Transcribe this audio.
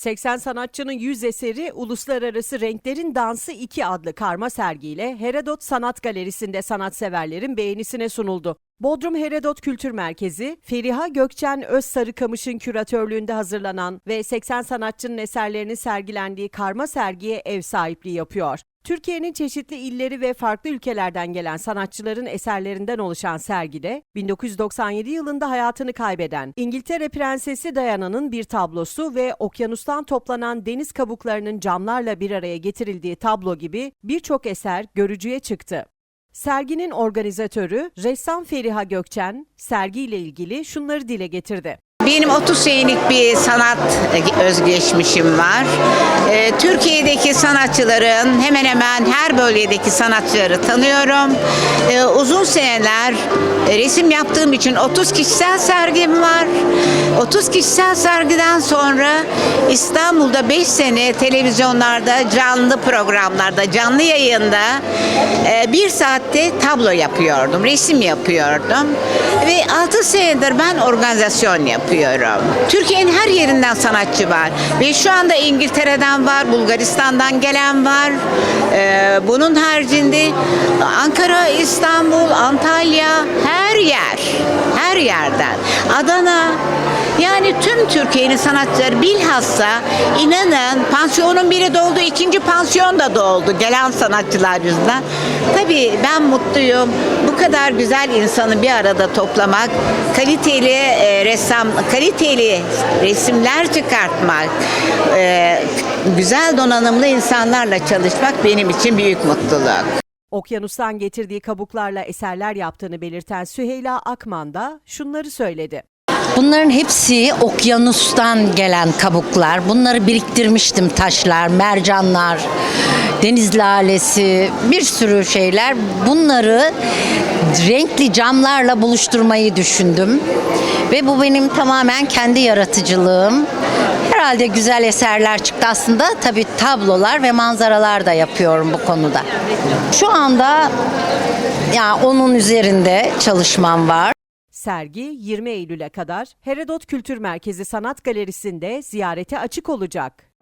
80 sanatçının yüz eseri Uluslararası Renklerin Dansı 2 adlı karma sergiyle Herodot Sanat Galerisi'nde sanatseverlerin beğenisine sunuldu. Bodrum Herodot Kültür Merkezi, Feriha Gökçen Özsarıkamış'ın küratörlüğünde hazırlanan ve 80 sanatçının eserlerinin sergilendiği karma sergiye ev sahipliği yapıyor. Türkiye'nin çeşitli illeri ve farklı ülkelerden gelen sanatçıların eserlerinden oluşan sergide 1997 yılında hayatını kaybeden İngiltere Prensesi Diana'nın bir tablosu ve okyanustan toplanan deniz kabuklarının camlarla bir araya getirildiği tablo gibi birçok eser görücüye çıktı. Serginin organizatörü ressam Feriha Gökçen sergiyle ilgili şunları dile getirdi. Benim 30 senelik bir sanat özgeçmişim var. Ee, Türkiye'deki sanatçıların hemen hemen her bölgedeki sanatçıları tanıyorum. Ee, uzun seneler e, resim yaptığım için 30 kişisel sergim var. 30 kişisel sergiden sonra İstanbul'da 5 sene televizyonlarda canlı programlarda canlı yayında e, bir saatte tablo yapıyordum, resim yapıyordum ve 6 senedir ben organizasyon yapıyorum. Türkiye'nin her yerinden sanatçı var ve şu anda İngiltere'den var, Bulgaristan'dan gelen var. Ee, bunun haricinde Ankara, İstanbul, Antalya, her yer, her yerden. Adana, yani tüm Türkiye'nin sanatçıları bilhassa inanın pansiyonun biri doldu, ikinci pansiyon da doldu gelen sanatçılar yüzünden. Tabii ben mutluyum. Bu kadar güzel insanı bir arada toplamak, kaliteli e, ressam, kaliteli resimler çıkartmak, e, güzel donanımlı insanlarla çalışmak benim için büyük mutluluk. Okyanustan getirdiği kabuklarla eserler yaptığını belirten Süheyla Akman da şunları söyledi. Bunların hepsi okyanustan gelen kabuklar. Bunları biriktirmiştim taşlar, mercanlar, deniz lalesi, bir sürü şeyler. Bunları renkli camlarla buluşturmayı düşündüm. Ve bu benim tamamen kendi yaratıcılığım. Herhalde güzel eserler çıktı aslında. Tabii tablolar ve manzaralar da yapıyorum bu konuda. Şu anda ya onun üzerinde çalışmam var. Sergi 20 Eylül'e kadar Herodot Kültür Merkezi Sanat Galerisi'nde ziyarete açık olacak.